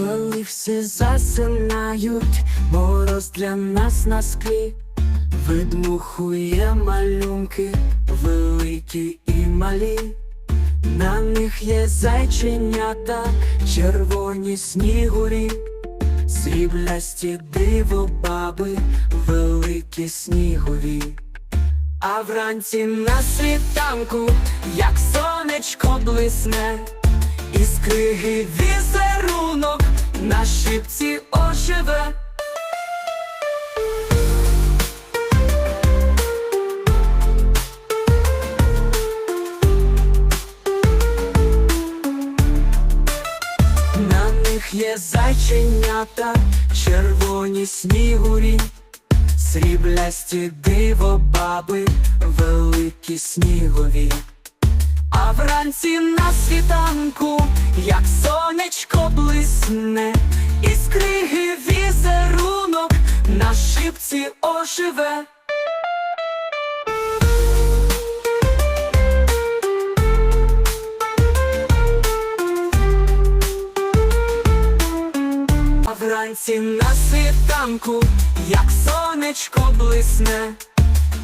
Коли всі засинають, мороз для нас на склі, видмухує малюнки, великі і малі, на них є зайченята, червоні снігурі, сріблясті дивобаби, великі снігові. А вранці на світанку, як сонечко блисне, із криги візерунок на шипці оживе. На них є зайченята, червоні снігурі, сріблясті дивобаби, великі снігові. А вранці на світанку, як сонечко блисне, із криги візерунок на шипці оживе. А вранці на світанку, як сонечко блисне,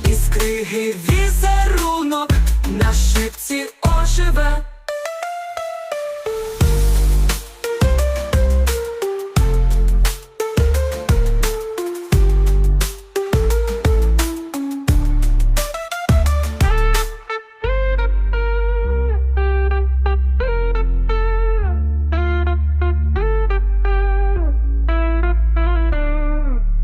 із криги візерунок на шипці.